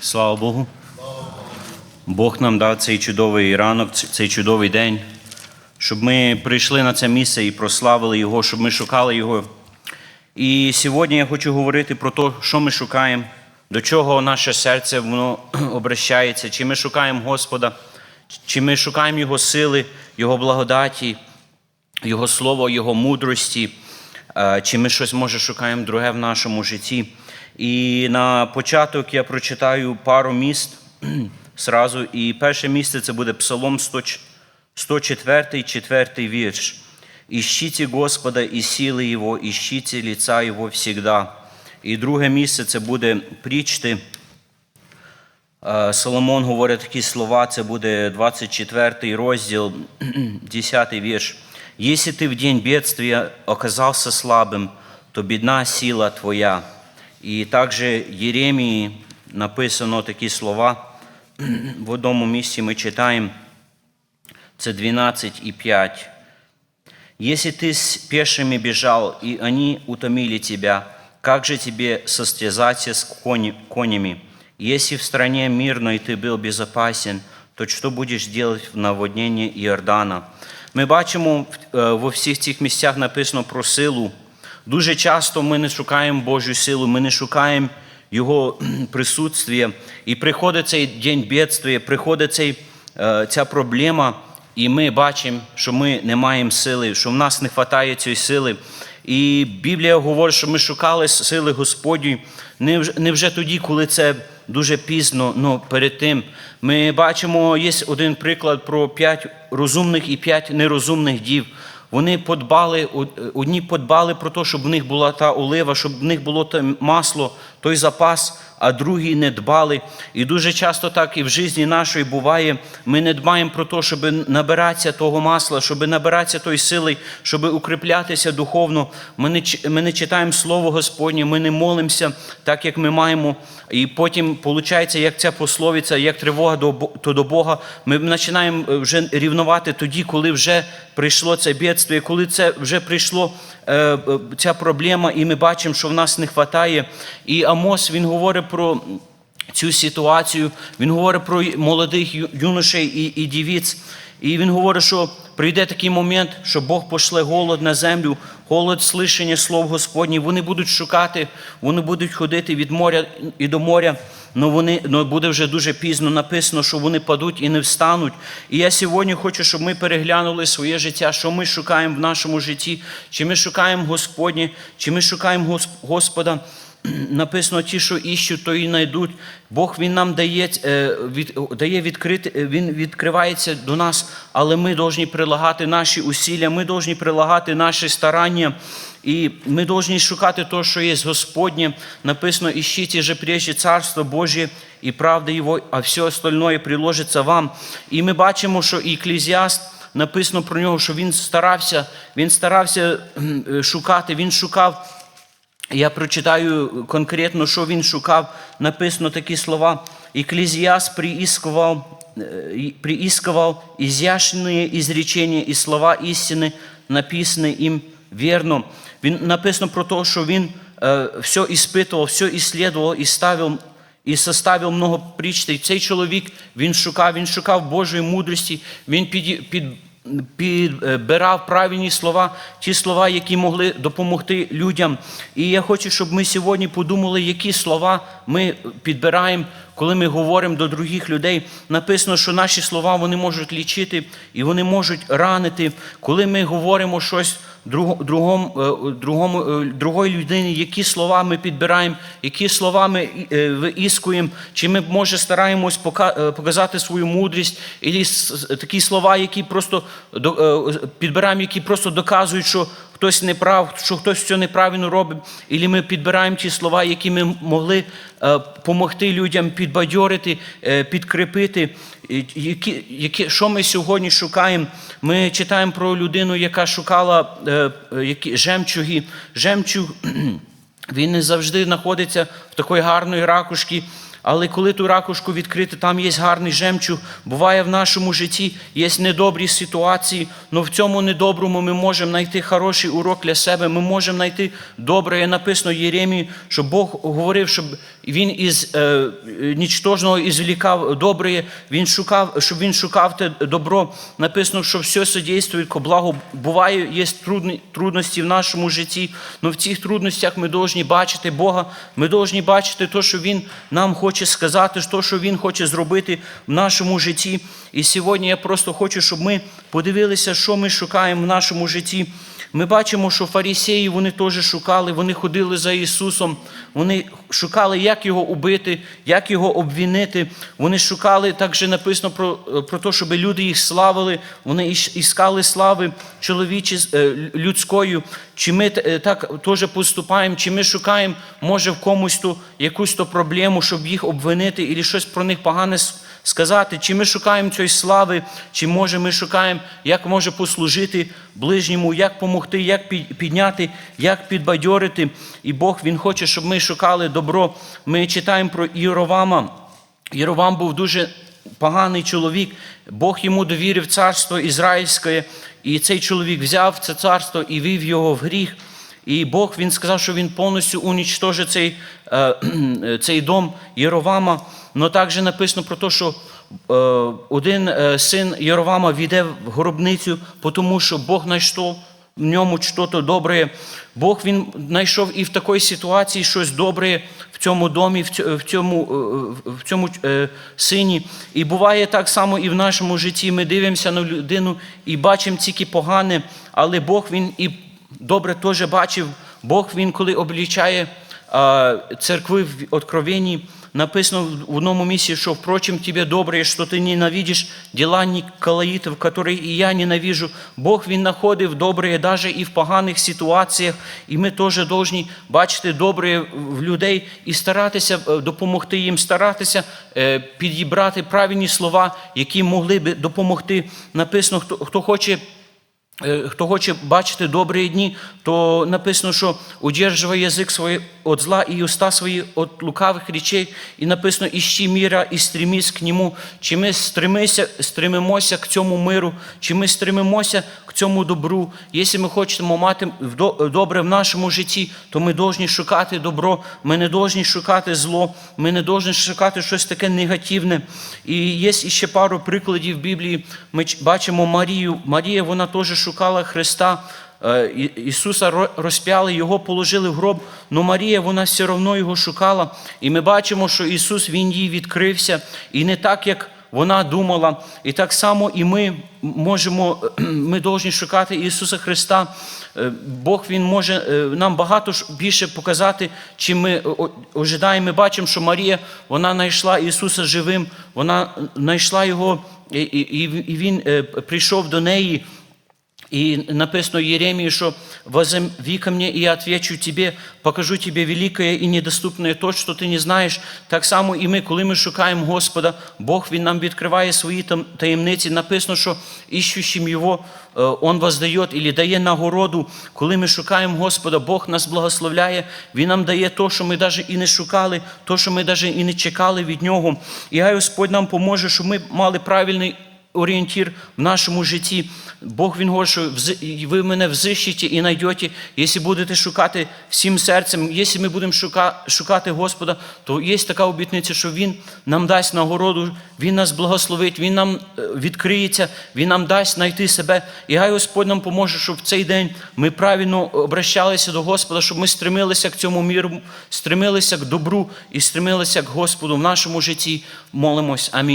Слава Богу. Бог нам дав цей чудовий ранок, цей чудовий день, щоб ми прийшли на це місце і прославили Його, щоб ми шукали Його. І сьогодні я хочу говорити про те, що ми шукаємо, до чого наше серце воно обращається, чи ми шукаємо Господа, чи ми шукаємо Його сили, Його благодаті, Його слово, Його мудрості, чи ми щось може шукаємо друге в нашому житті. І на початок я прочитаю пару міст сразу. І перше місце це буде Псалом 100 104, 4 вірш. «Ищите Господа і сили Його, ищите лица Його всегда. І друге місце це буде прічти. Е, Соломон говорить такі слова, це буде 24 розділ, 10 вірш. «Если ты в день бедствия оказался слабым, то бідна сила твоя». І також Єремії написано такі слова. В одному місці ми читаємо, це 12 і 5. Если ты с пешими бежал, и они утомили тебя, как же тебе состязаться с кони- конями? Если в стране мирной ты был безопасен, то что будешь делать в наводненні Іордана? Ми бачимо е, во всіх цих місцях написано про силу. Дуже часто ми не шукаємо Божу силу, ми не шукаємо Його присутствия. І приходить цей день бедствия, приходить цей, е, ця проблема, і ми бачимо, що ми не маємо сили, що в нас не вистачає цієї сили. І Біблія говорить, що ми шукали сили Господні не вже тоді, коли це дуже пізно, але перед тим. Ми бачимо, є один приклад про п'ять розумних і п'ять нерозумних дів. Вони подбали, одні подбали про те, щоб в них була та олива, щоб в них було те масло, той запас, а другі не дбали. І дуже часто так і в житті нашої буває. Ми не дбаємо про те, щоб набиратися того масла, щоб набиратися тої сили, щоб укріплятися духовно. Ми не, ми не читаємо Слово Господнє, ми не молимося так, як ми маємо. І потім виходить, як ця пословиця, як тривога то до Бога, ми починаємо е, вже рівнувати тоді, коли вже прийшло це бідство, коли це вже прийшло е, е, ця проблема, і ми бачимо, що в нас не вистачає. І Амос він говорить про цю ситуацію. Він говорить про молодих юношей і, і дівіць. І він говорить, що прийде такий момент, що Бог пошле голод на землю, голод слишення слов Господніх. Вони будуть шукати, вони будуть ходити від моря і до моря. але вони но буде вже дуже пізно написано, що вони падуть і не встануть. І я сьогодні хочу, щоб ми переглянули своє життя, що ми шукаємо в нашому житті, чи ми шукаємо Господнє, чи ми шукаємо Господа. Написано, ті, що іщуть, то і знайдуть. Бог Він нам дає, е, від, дає відкрити, е, Він відкривається до нас, але ми повинні прилагати наші усилля, ми повинні прилагати наші старання. І ми повинні шукати те, що є Господнє. Написано, ищите же прежде Царство Божє і правда Його, а все остальное приложиться вам. І ми бачимо, що і Еклезіаст написано про нього, що він старався, він старався е, шукати, він шукав. Я прочитаю конкретно, що він шукав. Написано такі слова. Екклезиас приискивал, э, и- приискивал изящные изречения і слова істини, написані їм вірно. Він написано про те, що він е, все іспитував, все іслідував і ставив і составив много причтей. Цей чоловік він шукав, він шукав Божої мудрості, він під, під, підбирав правильні слова, ті слова, які могли допомогти людям. І я хочу, щоб ми сьогодні подумали, які слова ми підбираємо, коли ми говоримо до других людей. Написано, що наші слова вони можуть лічити і вони можуть ранити. Коли ми говоримо щось друг- другому, е, другому, е, другої людині, які слова ми підбираємо, які слова ми е, виіскуємо, чи ми, може, стараємось пока- показати свою мудрість, і такі слова, які просто підбираємо, які просто доказують, що хтось не прав, що хтось все неправильно робить, і ми підбираємо ті слова, які ми могли допомогти людям підбадьорити, е, підкріпити. Які, які, що ми сьогодні шукаємо? Ми читаємо про людину, яка шукала е, е, які, жемчуги. Жемчуг, він не завжди знаходиться в такої гарної ракушці, Але коли ту ракушку відкрити, там є гарний жемчуг. Буває в нашому житті є недобрі ситуації, але в цьому недоброму ми можемо знайти хороший урок для себе. Ми можемо знайти добре. Є написано Єремії, що Бог говорив, щоб він із е, нічтожного ізвлікав добре. Він шукав, щоб він шукав те добро. Написано, що все содействує ко благу. Буває, є трудності в нашому житті, але в цих трудностях ми повинні бачити Бога. Ми повинні бачити те, що Він нам хоче сказати, то, що Він хоче зробити в нашому житті. І сьогодні я просто хочу, щоб ми подивилися, що ми шукаємо в нашому житті. Ми бачимо, що фарисеї вони теж шукали, вони ходили за Ісусом, вони шукали, як його убити, як його обвінити. Вони шукали, так же написано про, про те, щоб люди їх славили, вони іскали слави чоловічі е, людською. Чи ми е, так теж поступаємо, чи ми шукаємо, може, в комусь ту якусь то проблему, щоб їх обвинити, і щось про них погане сказати, чи ми шукаємо цієї слави, чи може ми шукаємо, як може послужити ближньому, як допомогти, як підняти, як підбадьорити. І Бог Він хоче, щоб ми шукали добро. Ми читаємо про Іровама. Єровам був дуже поганий чоловік. Бог йому довірив царство Ізраїльське, і цей чоловік взяв це царство і вів його в гріх. І Бог він сказав, що він повністю унічтожить цей, е, цей дом Єровама. Но також написано про те, що е, один е, син Єровама війде в гробницю, тому що Бог знайшов в ньому щось добре. Бог він знайшов і в такій ситуації щось добре в цьому домі, в цьому, в цьому, сині. І буває так само і в нашому житті. Ми дивимося на людину і бачимо тільки погане, але Бог він і добре теж бачив. Бог він, коли облічає церкви в Откровенні, написано в одному місці, що впрочем тебе добре, що ти ненавидиш діла Николаїтів, які і я ненавижу. Бог він знаходив добре навіть і в поганих ситуаціях, і ми теж повинні бачити добре в людей і старатися е, допомогти їм, старатися е, підібрати правильні слова, які могли би допомогти. Написано, хто, хто хоче. Е, Хто хоче бачити добрі дні, то написано, що удерживай язик свій від зла і уста свої від лукавих речей. І написано, іщи міра і стремись к ньому. Чи ми стремимося к цьому миру, чи ми стремимося к цьому добру. Якщо ми хочемо мати добре в нашому житті, то ми повинні шукати добро, ми не повинні шукати зло, ми не повинні шукати щось таке негативне. І є ще пару прикладів в Біблії. Ми бачимо Марію. Марія, вона теж шукала Христа. Е, Ісуса розп'яли, його положили в гроб, але Марія вона все одно його шукала. І ми бачимо, що Ісус Він їй відкрився. І не так, як вона думала. І так само і ми можемо, ми повинні шукати Ісуса Христа. Е, Бог Він може е, нам багато більше показати, чим ми ожидаємо. Ми бачимо, що Марія вона знайшла Ісуса живим, вона знайшла Його, і, Він е, прийшов до неї. И написано Еремии, что «Возови ко мне, и я отвечу тебе, покажу тебе великое и недоступное то, що ти не знаєш». Так само і ми, коли ми шукаємо Господа, Бог Він нам відкриває свої таємниці. Написано, що іщущим Його е, Он воздає, і дає нагороду. Коли ми шукаємо Господа, Бог нас благословляє, Він нам дає то, що ми навіть і не шукали, то, що ми навіть і не чекали від Нього. І хай Господь нам поможе, щоб ми мали правильний орієнтір в нашому житті. Бог Він говорить, що ви мене взищите і знайдете, якщо будете шукати всім серцем, якщо ми будемо шукати Господа, то є така обітниця, що Він нам дасть нагороду, Він нас благословить, Він нам е, відкриється, Він нам дасть знайти себе. І хай Господь нам поможе, щоб в цей день ми правильно обращалися до Господа, щоб ми стремилися к цьому міру, стремилися к добру і стремилися к Господу в нашому житті. Молимось. Амінь.